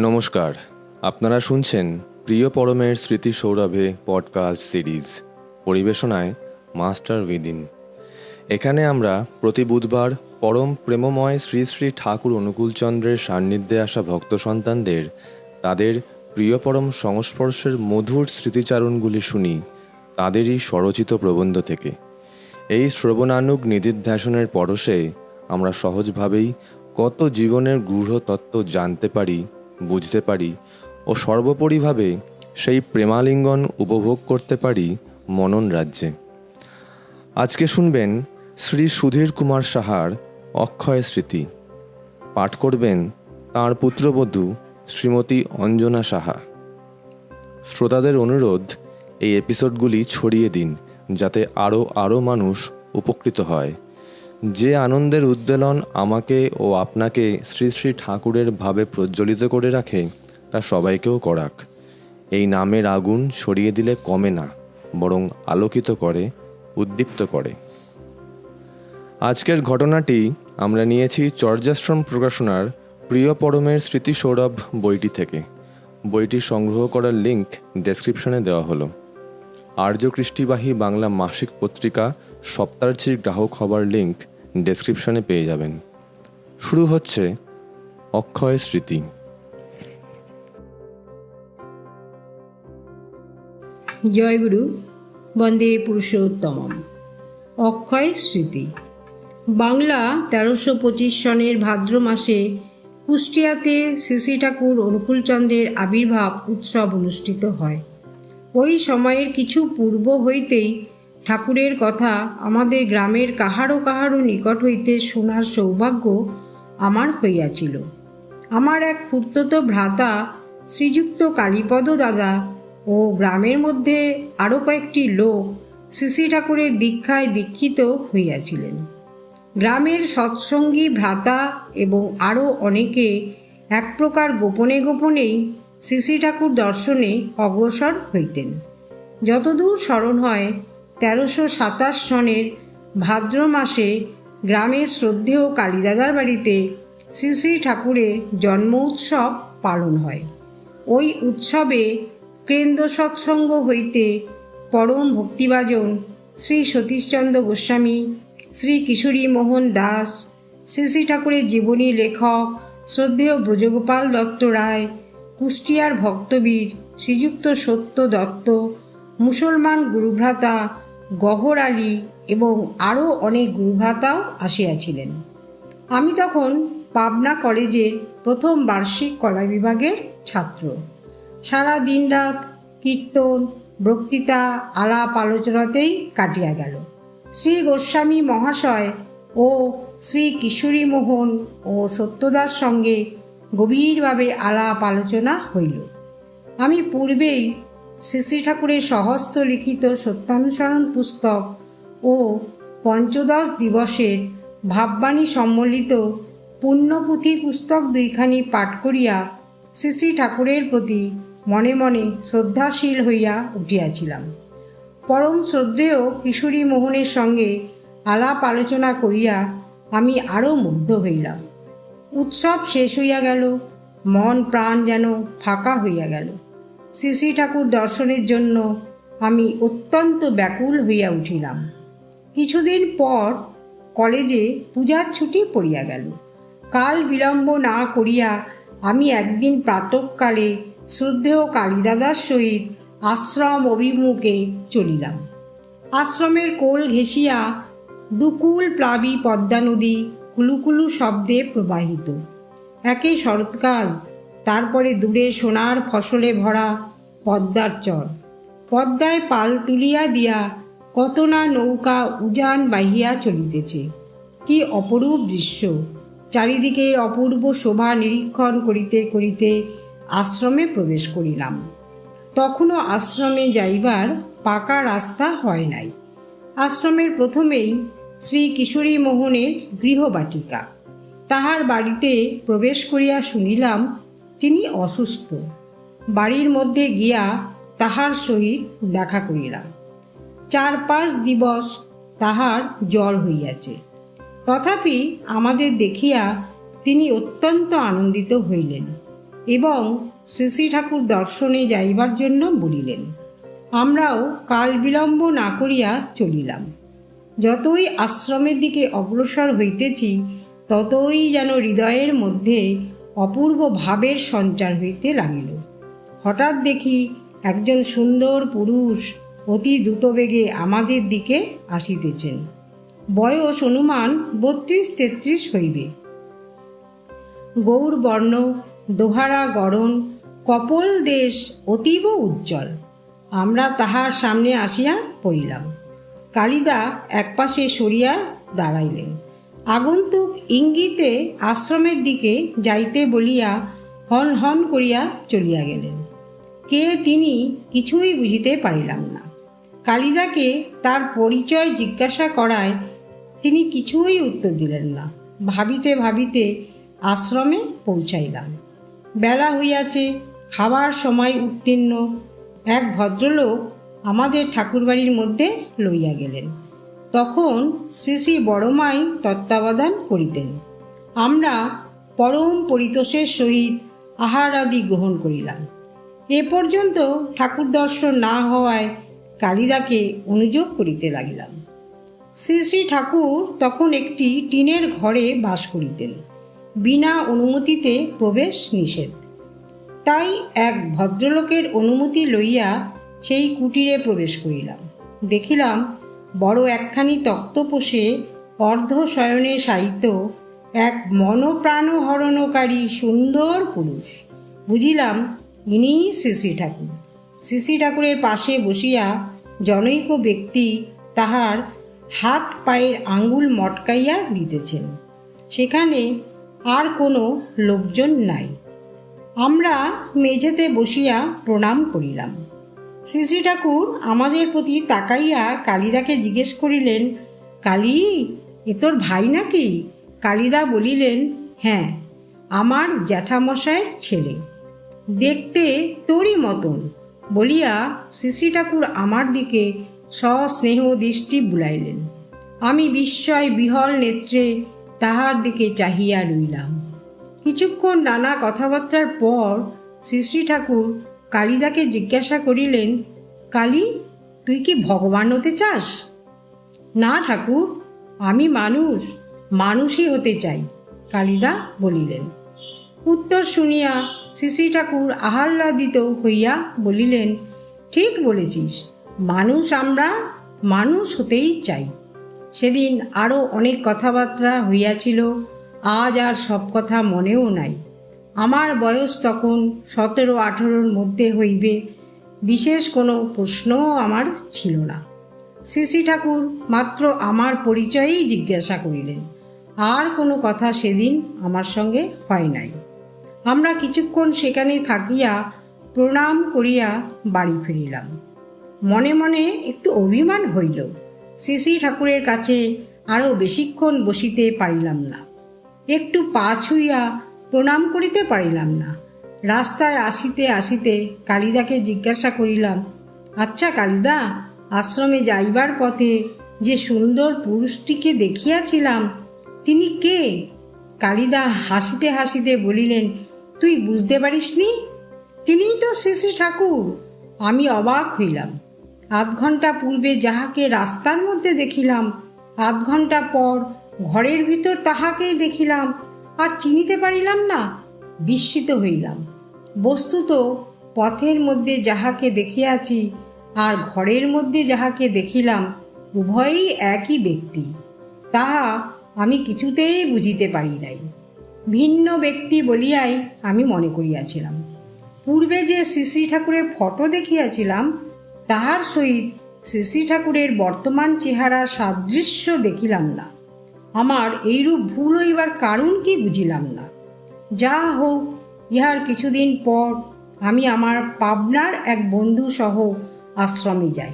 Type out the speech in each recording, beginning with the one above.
নমস্কার। আপনারা শুনছেন প্রিয় পরমের স্মৃতি সৌরভে পডকাস্ট সিরিজ পরিবেশনায় মাস্টার উইদিন। এখানে আমরা প্রতি বুধবার পরম প্রেমময় শ্রী শ্রী ঠাকুর অনুকূলচন্দ্রের সান্নিধ্যে আসা ভক্ত সন্তানদের, তাদের প্রিয় পরম সংস্পর্শের মধুর স্মৃতিচারণগুলি শুনি তাদেরই স্বরচিত প্রবন্ধ থেকে। এই শ্রবণানুগ নিধিধ্যাসনের পরশে আমরা সহজভাবেই কত জীবনের গূঢ় তত্ত্ব জানতে পারি বুঝতে পারি ও সর্বোপরিভাবে সেই প্রেমালিঙ্গন উপভোগ করতে পারি মনন রাজ্যে। আজকে শুনবেন শ্রী সুধীর কুমার সাহার অক্ষয় স্মৃতি। পাঠ করবেন তাঁর পুত্রবধূ শ্রীমতী অঞ্জনা সাহা। শ্রোতাদের অনুরোধ, এই এপিসোডগুলি ছড়িয়ে দিন, যাতে আরও আরও মানুষ উপকৃত হয়। যে আনন্দের উদ্বেলন আমাকে ও আপনাকে শ্রী শ্রী ঠাকুরের ভাবে প্রজ্বলিত করে রাখে, তা সবাইকেও করাক। এই নামের আগুন সরিয়ে দিলে কমে না, বরং আলোকিত করে, উদ্দীপ্ত করে। আজকের ঘটনাটি আমরা নিয়েছি চর্যাশ্রম প্রকাশনার প্রিয় পরমের স্মৃতি সৌরভ বইটি থেকে। বইটি সংগ্রহ করার লিঙ্ক ডেসক্রিপশনে দেওয়া হলো। আর্য কৃষ্টিবাহী বাংলা মাসিক পত্রিকা সপ্তাহচির গ্রাহক হবার লিঙ্ক ডেসক্রিপশনে পেয়ে যাবেন। শুরু হচ্ছে অক্ষয় স্মৃতি। জয়গুরু বন্দে পুরুষোত্তমম। অক্ষয় স্মৃতি। বাংলা তেরোশো পঁচিশ সনের ভাদ্র মাসে কুষ্টিয়াতে শ্রী ঠাকুর অনুকূলচন্দ্রের আবির্ভাব উৎসব অনুষ্ঠিত হয়। ওই সময়ের কিছু পূর্ব হইতেই ঠাকুরের কথা আমাদের গ্রামের কাহারো কাহারো নিকট হইতে শোনার সৌভাগ্য আমার হইয়াছিল। আমার এক ফুর্তত ভ্রাতা শ্রীযুক্ত কালীপদ দাদা ও গ্রামের মধ্যে আরও কয়েকটি লোক শ্রী ঠাকুরের দীক্ষায় দীক্ষিত হইয়াছিলেন। গ্রামের সৎসঙ্গী ভ্রাতা এবং আরও অনেকে এক প্রকার গোপনে গোপনেই শ্রী ঠাকুর দর্শনে অগ্রসর হইতেন। যতদূর স্মরণ হয় তেরোশো সাতাশ সনের ভাদ্র মাসে গ্রামের শ্রদ্ধেয় কালীদাদার বাড়িতে শ্রী শ্রী ঠাকুরের জন্ম উৎসব পালন হয়। ওই উৎসবে কেন্দ্র সৎসঙ্গ হইতে পরম ভক্তিবাজন শ্রী সতীশচন্দ্র গোস্বামী, শ্রী কিশোরী মোহন দাস, শ্রী শ্রী ঠাকুরের জীবনী লেখক শ্রদ্ধেয় ব্রজগোপাল দত্ত রায়, কুষ্টিয়ার ভক্তবীর শ্রীযুক্ত সত্য দত্ত, মুসলমান গুরুভ্রাতা গহর আলী এবং আরও অনেক গুরুভ্রাতাও আসিয়াছিলেন। আমি তখন পাবনা কলেজের প্রথম বার্ষিক কলা বিভাগের ছাত্র। সারা দিন রাত কীর্তন, বক্তৃতা, আলাপ আলোচনাতেই কাটিয়া গেল। শ্রী গোস্বামী মহাশয় ও শ্রী কিশোরী মোহন ও সত্যদার সঙ্গে গভীরভাবে আলাপ আলোচনা হইল। আমি পূর্বেই শ্রী ঠাকুরের সহস্ত লিখিত সত্যানুসরণ পুস্তক ও পঞ্চদশ দিবসের ভাববাণী সম্বলিত পুণ্যপুঁথি পুস্তক দুইখানি পাঠ করিয়া শ্রী শ্রী ঠাকুরের প্রতি মনে মনে শ্রদ্ধাশীল হইয়া উঠিয়াছিলাম। পরম শ্রদ্ধেয় কিশোরী মোহনের সঙ্গে আলাপ আলোচনা করিয়া আমি আরও মুগ্ধ হইলাম। উৎসব শেষ হইয়া গেল, মন প্রাণ যেন ফাঁকা হইয়া গেল। শ্রী শ্রী ঠাকুর দর্শনের জন্য আমি অত্যন্ত ব্যাকুল হইয়া উঠিলাম। কিছুদিন পর কলেজে পূজার ছুটি পড়িয়া গেল। কাল বিলম্ব না করিয়া আমি একদিন প্রাতকালে শ্রদ্ধেয় কালীদাদার সহিত আশ্রম অভিমুখে চলিলাম। আশ্রমের কোল ঘেঁষিয়া দুকুল প্লাবী পদ্মা নদী কুলুকুলু শব্দে প্রবাহিত। একে শরৎকাল তারপরে দূরে সোনার ফসলে ভরা পদ্মার চর। পদ্মায় পাল তুলিয়া দিয়া কত না নৌকা উজান বাহিয়া চলিতেছে। কি অপরূপ দৃশ্য! চারিদিকের অপূর্ব শোভা নিরীক্ষণ করিতে করিতে আশ্রমে প্রবেশ করিলাম। তখনও আশ্রমে যাইবার পাকা রাস্তা হয় নাই। আশ্রমের প্রথমেই শ্রী কিশোরী মোহনের গৃহবাটিকা। তাহার বাড়িতে প্রবেশ করিয়া শুনিলাম তিনি অসুস্থ। বাড়ির মধ্যে গিয়া তাহার সহিত দেখা করিলাম। চার পাঁচ দিবস তাহার জ্বর হইয়াছে। তথাপি আমাদের দেখিয়া তিনি অত্যন্ত আনন্দিত হইলেন এবং শ্রী ঠাকুর দর্শনে যাইবার জন্য বলিলেন, আমরাও কাল বিলম্ব না করিয়া চলিলাম। যতই আশ্রমের দিকে অগ্রসর হইতেছি, ততই যেন হৃদয়ের মধ্যে অপূর্ব ভাবের সঞ্চার হইতে লাগিল। হঠাৎ দেখি একজন সুন্দর পুরুষ অতি দ্রুতবেগে আমাদের দিকে আসিতেছেন। বয়স অনুমান বত্রিশ তেত্রিশ হইবে। গৌরবর্ণ দোহারা গরণ, কপল দেশ অতীব উজ্জ্বল। আমরা তাহার সামনে আসিয়া পড়িলাম। কালিদা একপাশে সরিয়া দাঁড়াইলেন। আগন্তুক ইঙ্গিতে আশ্রমের দিকে যাইতে বলিয়া হন হন করিয়া চলিয়া গেলেন। কে তিনি কিছুই বুঝিতে পারিলাম না। কালিদাকে তার পরিচয় জিজ্ঞাসা করায় তিনি কিছুই উত্তর দিলেন না। ভাবিতে ভাবিতে আশ্রমে পৌঁছাইলাম। বেলা হইয়াছে, খাবার সময় উত্তীর্ণ। এক ভদ্রলোক আমাদের ঠাকুরবাড়ির মধ্যে লইয়া গেলেন। তখন শ্রী শ্রী বড়মাই তত্ত্বাবধান করিতেন। আমরা পরম পরিতোষের সহিত আহার আদি গ্রহণ করিলাম। এ পর্যন্ত ঠাকুর দর্শন না হওয়ায় কালিদাকে অনুযোগ করিতে লাগিলাম। শ্রী শ্রী ঠাকুর তখন একটি টিনের ঘরে বাস করিতেন, বিনা অনুমতিতে প্রবেশ নিষেধ। তাই এক ভদ্রলোকের অনুমতি লইয়া সেই কুটিরে প্রবেশ করিলাম। দেখিলাম বড় একখানি তক্তপোষে অর্ধ শয়নে সাহিত্য এক মনপ্রাণহরণকারী সুন্দর পুরুষ। বুঝিলাম ইনি শ্রী ঠাকুর। শ্রী ঠাকুরের পাশে বসিয়া জনৈক ব্যক্তি তাহার হাত পায়ের আঙ্গুল মটকাইয়া দিতেছেন। সেখানে আর কোনো লোকজন নাই। আমরা মেঝেতে বসিয়া প্রণাম করিলাম। শ্রী শ্রী ঠাকুর আমাদের প্রতি তাকাইয়া কালিদাকে জিজ্ঞেস করিলেন, কালী, এ তোর ভাই নাকি? কালিদা বলিলেন হ্যাঁ আমার জ্যাঠামশায়ের ছেলে। দেখতে তোরই মতন। বলিয়া শ্রী ঠাকুর আমার দিকে সস্নেহ দৃষ্টি বুলাইলেন। আমি বিস্ময় বিহল নেত্রে তাহার দিকে চাহিয়া রইলাম। কিছুক্ষণ নানা কথাবার্তার পর শ্রী ঠাকুর কালিদাকে জিজ্ঞাসা করিলেন, কালী, তুই কি ভগবান হতে চাস? না, ঠাকুর, আমি মানুষ, মানুষই হতে চাই, কালিদা বলিলেন। উত্তর শুনিয়া শ্রী ঠাকুর আহ্লাদিত হইয়া বলিলেন, ঠিক বলেছিস, মানুষ আমরা, মানুষ হতেই চাই। সেদিন আরও অনেক কথাবার্তা হইয়াছিল, আজ আর সব কথা মনেও নাই। আমার বয়স তখন সতেরো আঠেরোর মধ্যে হইবে। বিশেষ কোনো প্রশ্নও আমার ছিল না। শ্রী ঠাকুর মাত্র আমার পরিচয়েই জিজ্ঞাসা করিলেন। আর কোনো কথা সেদিন আমার সঙ্গে হয় নাই। আমরা কিছুক্ষণ সেখানে থাকিয়া প্রণাম করিয়া বাড়ি ফিরিলাম। মনে মনে একটু অভিমান হইল। শ্রী ঠাকুরের কাছে আরও বেশিক্ষণ বসিতে পারিলাম না। একটু পা ছুইয়া প্রণাম করিতে পারিলাম না। রাস্তায় আসিতে আসিতে কালিদাকে জিজ্ঞাসা করিলাম আচ্ছা কালিদা, আশ্রমে যাইবার পথে যে সুন্দর পুরুষটিকে দেখিয়াছিলাম, তিনি কে? কালিদা হাসিতে হাসিতে বলিলেন, তুই বুঝতে পারিসনি? তিনিই তো শ্রী ঠাকুর। আমি অবাক হইলাম। আধ ঘণ্টা পূর্বে যাহাকে রাস্তার মধ্যে দেখিলাম, আধ ঘণ্টা পর ঘরের ভিতর তাহাকেই দেখিলাম আর চিনিতে পারিলাম না, বিস্মিত হইলাম। বস্তুত পথের মধ্যে যাহাকে দেখিয়াছি আর ঘরের মধ্যে যাহাকে দেখিলাম, উভয়ই একই ব্যক্তি। তাহা আমি কিছুতেই বুঝিতে পারি নাই। ভিন্ন ব্যক্তি বলিয়াই আমি মনে করিয়াছিলাম। পূর্বে যে শ্রী ঠাকুরের ফটো দেখিয়াছিলাম, তাহার সহিত শ্রী ঠাকুরের বর্তমান চেহারা সাদৃশ্য দেখিলাম না। আমার এইরূপ ভুল হইবার কারণ কি বুঝিলাম না। যা হোক, ইহার কিছুদিন পর আমি আমার পাবনার এক বন্ধু সহ আশ্রমে যাই।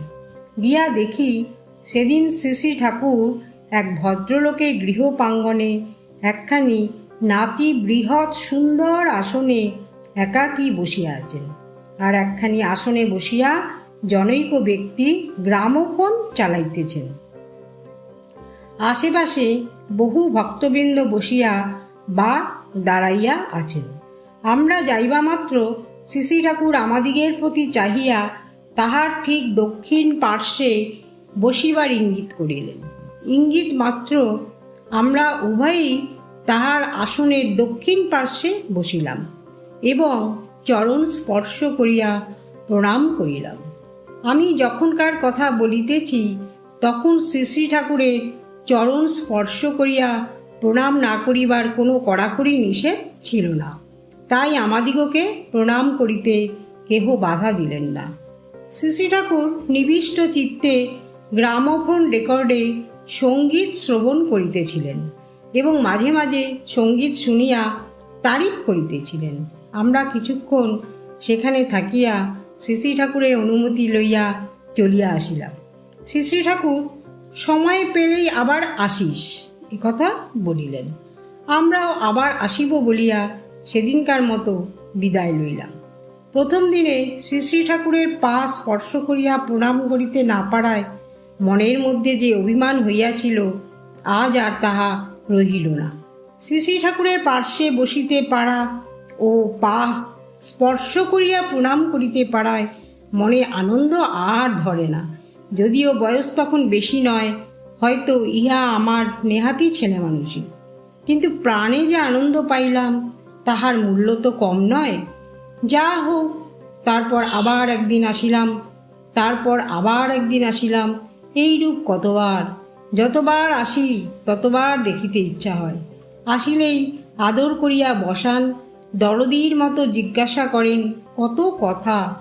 গিয়া দেখি সেদিন শ্রী ঠাকুর এক ভদ্রলোকের গৃহ প্রাঙ্গণে একখানি নাতি বৃহৎ সুন্দর আসনে একাকী বসিয়া আছেন আর একখানি আসনে বসিয়া জনৈক ব্যক্তি গ্রামোফোন চালাইতেছেন। আশেপাশে বহু ভক্তবৃন্দ বসিয়া বা দাঁড়াইয়া আছেন। আমরা যাইবা মাত্র শ্রী ঠাকুর আমাদিগের প্রতি চাহিয়া তাহার ঠিক দক্ষিণ পার্শ্বে বসিবার ইঙ্গিত করিলেন। ইঙ্গিত মাত্র আমরা উভয়ই তাহার আসনের দক্ষিণ পার্শ্বে বসিলাম এবং চরণ স্পর্শ করিয়া প্রণাম করিলাম। আমি যখনকার কথা বলিতেছি, তখন শ্রী শ্রী ঠাকুরের চরণ স্পর্শ করিয়া প্রণাম না করিবার কোনো কড়াকড়ি নিষেধ ছিল না। তাই আমাদিগকে প্রণাম করিতে কেহ বাধা দিলেন না। শ্রী ঠাকুর নিবিষ্ট চিত্তে গ্রামোফোন রেকর্ডে সংগীত শ্রবণ করিতেছিলেন এবং মাঝে মাঝে সংগীত শুনিয়া তারিফ করিতেছিলেন। আমরা কিছুক্ষণ সেখানে থাকিয়া শ্রী ঠাকুরের অনুমতি লইয়া চলিয়া আসিলাম। শ্রী ঠাকুর সময় পেলেই আবার আসিস, এ কথা বলিলেন। আমরাও আবার আসিব বলিয়া সেদিনকার মতো বিদায় লইলাম। প্রথম দিনে শ্রী শ্রী ঠাকুরের পা স্পর্শ করিয়া প্রণাম করিতে না পারায় মনের মধ্যে যে অভিমান হইয়াছিল, আজ আর তাহা রহিল না। শ্রী শ্রী ঠাকুরের পার্শ্বে বসিতে পারা ও পা স্পর্শ করিয়া প্রণাম করিতে পারায় মনে আনন্দ আর ধরে না। যদিও বয়স তখন বেশি নয়, হয়তো ইহা আমার নেহাতি ছেলে মানুষই। কিন্তু প্রাণে যে আনন্দ পাইলাম, তাহার মূল্য তো কম নয়। যা হোক, তারপর আবার একদিন আসিলাম, তারপর আবার একদিন আসিলাম, এইরূপ কতবার, যতবার আসি, ততবার দেখিতে ইচ্ছা হয়। আসিলেই আদর করিয়া বসান, দরদির মতো জিজ্ঞাসা করেন, কত কথা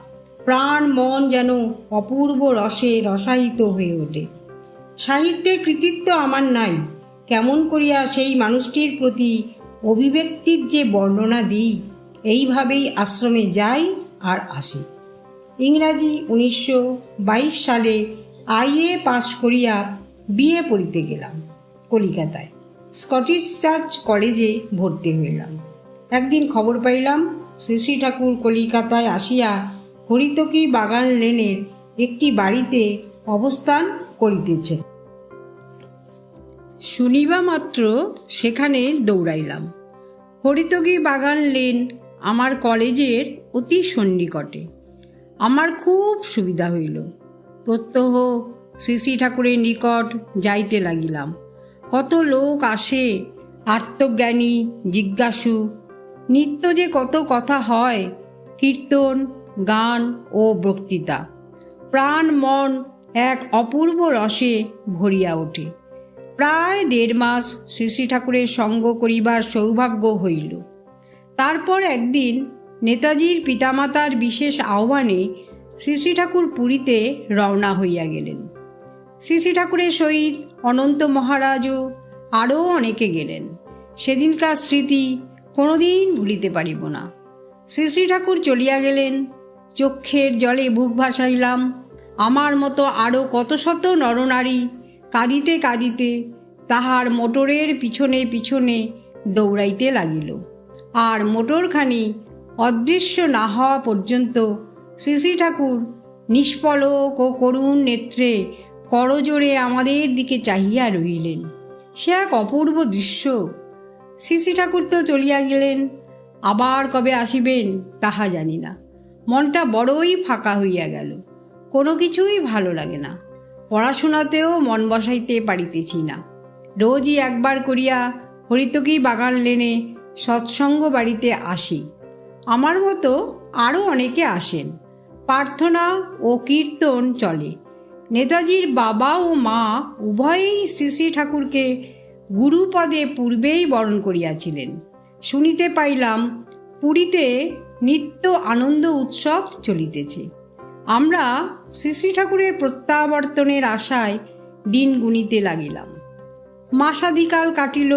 প্রাণ মন যেন অপূর্ব রসে রসায়িত হয়ে ওঠে। সাহিত্যের কৃতিত্ব আমার নাই। কেমন করিয়া সেই মানুষটির প্রতি অভিব্যক্তির যে বর্ণনা দিই, এইভাবেই আশ্রমে যাই আর আসি। ইংরাজি উনিশশো বাইশ সালে আইএ পাশ করিয়া বিয়ে পড়িতে গেলাম, কলিকাতায়। স্কটিশ চার্চ কলেজে ভর্তি হইলাম। একদিন খবর পাইলাম শ্রী ঠাকুর কলিকাতায় আসিয়া হরিতকি বাগান লেনের একটি বাড়িতে অবস্থান করিতেছে। শুনিবা মাত্র সেখানে দৌড়াইলাম। হরিতকি বাগান লেন আমার কলেজের অতি সন্নিকটে। আমার খুব সুবিধা হইল। প্রত্যহ শ্রী শ্রী ঠাকুরের নিকট যাইতে লাগিলাম। কত লোক আসে, আত্মজ্ঞানী, জিজ্ঞাসু, নিত্য যে কত কথা হয়, কীর্তন গান ও বক্তৃতা। প্রাণ, মন এক অপূর্ব রসে ভরিয়া ওঠে। প্রায় দেড় মাস শ্রী ঠাকুরের সঙ্গ করিবার সৌভাগ্য হইল। তারপর একদিন নেতাজির পিতামাতার বিশেষ আহ্বানে শ্রী ঠাকুর পুরীতে রওনা হইয়া গেলেন। শ্রী ঠাকুরের সহিত অনন্ত মহারাজও আরও অনেকে গেলেন। সেদিনকার স্মৃতি কোনোদিন ভুলিতে পারিব না। শ্রী ঠাকুর চলিয়া গেলেন চক্ষের জলে বুক ভাসাইলাম। আমার মতো আরও কত শত নরনারী কাঁদিতে কাঁদিতে তাহার মোটরের পিছনে পিছনে দৌড়াইতে লাগিল। আর মোটরখানি অদৃশ্য না হওয়া পর্যন্ত শ্রী ঠাকুর নিষ্পলক ও করুণ নেত্রে করজোরে আমাদের দিকে চাহিয়া রহিলেন। সে এক অপূর্ব দৃশ্য। শ্রী ঠাকুর তো চলিয়া গেলেন, আবার কবে আসিবেন তাহা জানি না। মনটা বড়ই ফাঁকা হইয়া গেল। কোনো কিছুই ভালো লাগে না। পড়াশোনাতেও মন বসাইতে পারিতেছি না। রোজই একবার করিয়া হরিতকি বাগান লেনে সৎসঙ্গ বাড়িতে আসি। আমার মতো আরও অনেকে আসেন। প্রার্থনা ও কীর্তন চলে। নেতাজির বাবা ও মা উভয়েই শ্রী শ্রী ঠাকুরকে গুরুপদে পূর্বেই বরণ করিয়াছিলেন। শুনিতে পাইলাম, পুরীতে নিত্য আনন্দ উৎসব চলিতেছে। আমরা শ্রী শ্রী ঠাকুরের প্রত্যাবর্তনের আশায় দিন গুনিতে লাগিলাম। মাসাদিকাল কাটিল,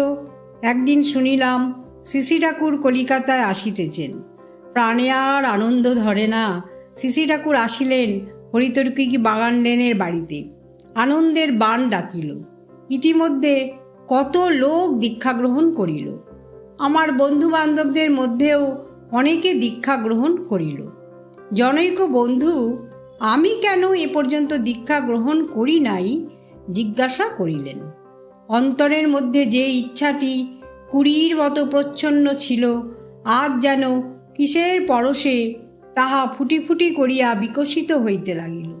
একদিন শুনিলাম শ্রী ঠাকুর কলিকাতায় আসিতেছেন। প্রাণে আর আনন্দ ধরে না শ্রী ঠাকুর আসিলেন হরিতর্কি বাগান লেনের বাড়িতে। আনন্দের বান ডাকিল। ইতিমধ্যে কত লোক দীক্ষা গ্রহণ করিল। আমার বন্ধু বান্ধবদের মধ্যেও অনেকে দীক্ষা গ্রহণ করিল। জনৈক বন্ধু, আমি কেন এ পর্যন্ত দীক্ষা গ্রহণ করি নাই? জিজ্ঞাসা করিলেন। অন্তরের মধ্যে যে ইচ্ছাটি কুড়ির মতো প্রচ্ছন্ন ছিল, আজ যেন কিসের পরশে তাহা ফুটি ফুটি করিয়া বিকশিত হইতে লাগিল।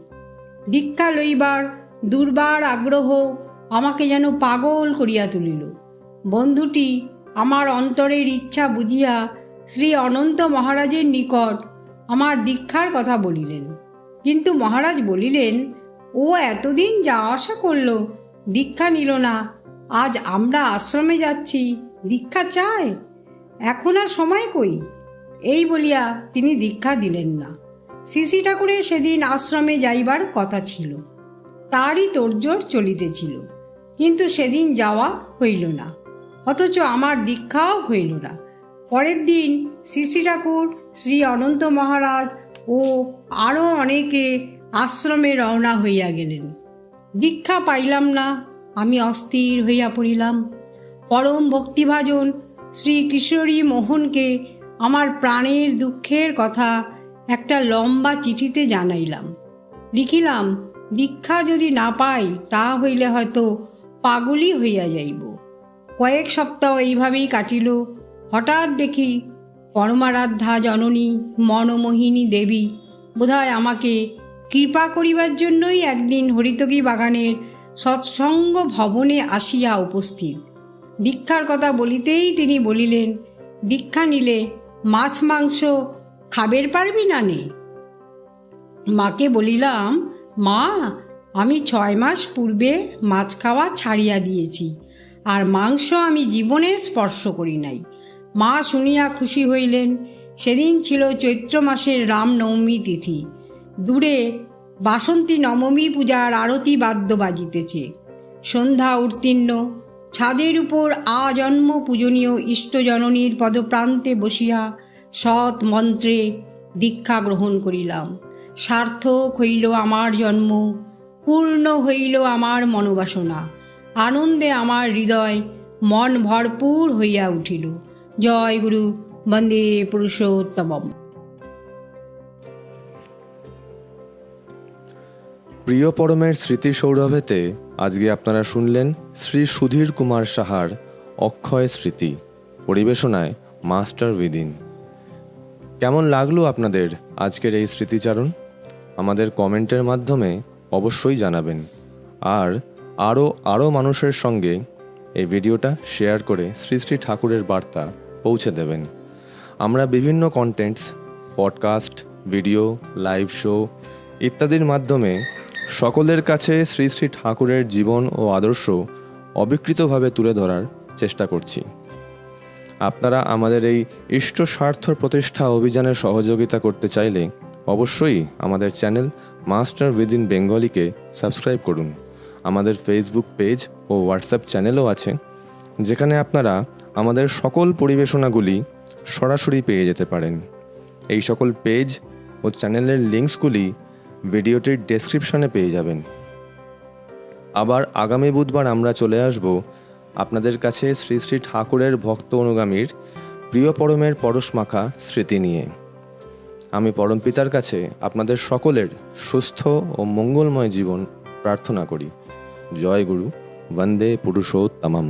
দীক্ষা লইবার দুর্বার আগ্রহ আমাকে যেন পাগল করিয়া তুলিল। বন্ধুটি আমার অন্তরের ইচ্ছা বুঝিয়া শ্রী অনন্ত মহারাজের নিকট আমার দীক্ষার কথা বলিলেন। কিন্তু মহারাজ বলিলেন, ও এতদিন যা আশা করল, দীক্ষা নিল না। আজ আমরা আশ্রমে যাচ্ছি, দীক্ষা চায় এখন আর সময় কই? এই বলিয়া তিনি দীক্ষা দিলেন না। শ্রী ঠাকুরের সেদিন আশ্রমে যাইবার কথা ছিল। তারই তোড়জোড় চলিতেছিল। কিন্তু সেদিন যাওয়া হইল না। অথচ আমার দীক্ষাও হইল না। পরের দিন শ্রী ঠাকুর, শ্রী অনন্ত মহারাজ ও আরও অনেকে আশ্রমে রওনা হইয়া গেলেন। দীক্ষা পাইলাম না, আমি অস্থির হইয়া পড়িলাম। পরম ভক্তিভাজন শ্রী কিশোরী মোহনকে আমার প্রাণের দুঃখের কথা একটা লম্বা চিঠিতে জানাইলাম। লিখিলাম দীক্ষা যদি না পাই, তা হইলে হয়তো পাগলই হইয়া যাইব। কয়েক সপ্তাহ এইভাবেই কাটিল। হঠাৎ দেখি পরমারাধ্যা জননী মনমোহিনী দেবী। বোধহয় আমাকে কৃপা করিবার জন্যই একদিন হরিতকী বাগানের সৎসঙ্গ ভবনে আসিয়া উপস্থিত। দীক্ষার কথা বলিতেই তিনি বলিলেন, দীক্ষা নিলে মাছ, মাংস খাবের পারবি না নে? মাকে বলিলাম, মা, আমি ছয় মাস পূর্বে মাছ খাওয়া ছাড়িয়া দিয়েছি, আর মাংস আমি জীবনে স্পর্শ করি নাই। মা শুনিয়া খুশি হইলেন। সেদিন ছিল চৈত্র মাসের রামনবমী তিথি। দূরে বাসন্তী নবমী পূজার আরতি বাদ্য বাজিতেছে। সন্ধ্যা উত্তীর্ণ। ছাদের উপর আজন্ম পূজনীয় ইষ্টজননীর পদপ্রান্তে বসিয়া সৎ মন্ত্রে দীক্ষা গ্রহণ করিলাম। সার্থক হইল আমার জন্ম, পূর্ণ হইল আমার মনোবাসনা। আনন্দে আমার হৃদয় মন ভরপুর হইয়া উঠিল। জয় গুরু, বন্দে পুরুষোত্তমম। প্রিয় পরমের স্মৃতি সৌরভেতে, আজকে আপনারা শুনলেন শ্রী সুধীর কুমার সাহার অক্ষয় স্মৃতি, পরিবেশনায় মাস্টার উইদিন। কেমন লাগল আপনাদের আজকের এই স্মৃতিচারণ? আমাদের কমেন্টের মাধ্যমে অবশ্যই জানাবেন। আর আরও আরও মানুষের সঙ্গে এই ভিডিওটা শেয়ার করে শ্রী শ্রী ঠাকুরের বার্তা পৌঁছে দেবেন। আমরা বিভিন্ন contents podcast video live show ইত্যাদির মাধ্যমে সকলের কাছে শ্রী শ্রী ঠাকুরের জীবন ও আদর্শ অবিকৃতভাবে তুলে ধরার চেষ্টা করছি। আপনারা আমাদের এই ইষ্ট স্বার্থ প্রতিষ্ঠা অভিযানে সহযোগিতা করতে চাইলে অবশ্যই আমাদের চ্যানেল মাস্টার উইদিন বেঙ্গলিকে সাবস্ক্রাইব করুন। আমাদের ফেসবুক পেজ ও হোয়াটসঅ্যাপ চ্যানেলও আছে, যেখানে আপনারা আমাদের সকল পরিবেশনাগুলি সরাসরি পেয়ে যেতে পারেন। এই সকল পেজ ও চ্যানেলের লিঙ্কসগুলি ভিডিওটির ডেসক্রিপশনে পেয়ে যাবেন। আবার আগামী বুধবার আমরা চলে আসব আপনাদের কাছে শ্রী শ্রী ঠাকুরের ভক্ত অনুগামীর প্রিয় পরমের পরশমাখা স্মৃতি নিয়ে। আমি পরমপিতার কাছে আপনাদের সকলের সুস্থ ও মঙ্গলময় জীবন প্রার্থনা করি। জয় গুরু, বন্দে পুরুষোত্তমম।